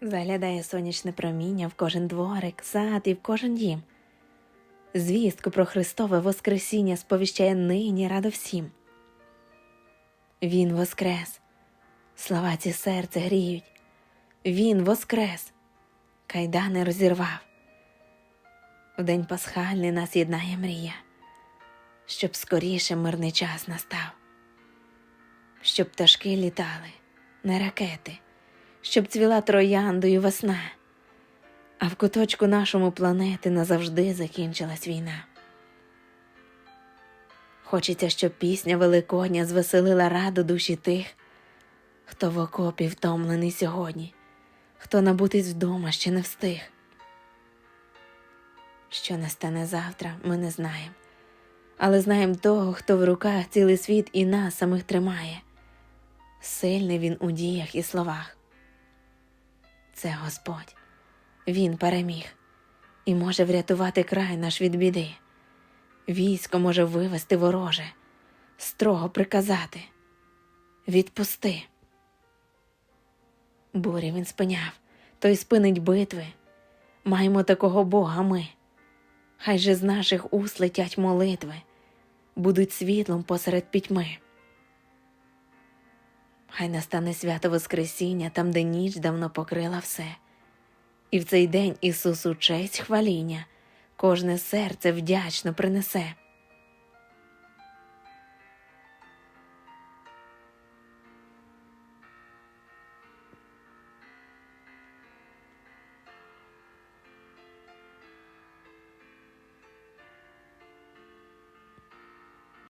Заглядає сонячне проміння в кожен дворик, сад і в кожен дім. Звістку про Христове Воскресіння сповіщає нині радо всім. Він воскрес, слова ці серце гріють. Він воскрес, кайдани розірвав. В день пасхальний нас єднає мрія, щоб скоріше мирний час настав, щоб пташки літали, не ракети, щоб цвіла трояндою весна, а в куточку нашому планети назавжди закінчилась війна. Хочеться, щоб пісня Великодня звеселила раду душі тих, хто в окопі втомлений сьогодні, хто набутись вдома ще не встиг. Що настане завтра, ми не знаємо, але знаємо того, хто в руках цілий світ і нас самих тримає. Сильний він у діях і словах. Це Господь, Він переміг і може врятувати край наш від біди. Військо може вивести вороже, строго приказати відпусти. Бурі він спиняв, той спинить битви. Маємо такого Бога ми. Хай же з наших уст летять молитви, будуть світлом посеред пітьми. Хай настане свято Воскресіння там, де ніч давно покрила все. І в цей день Ісусу честь хваління, кожне серце вдячно принесе.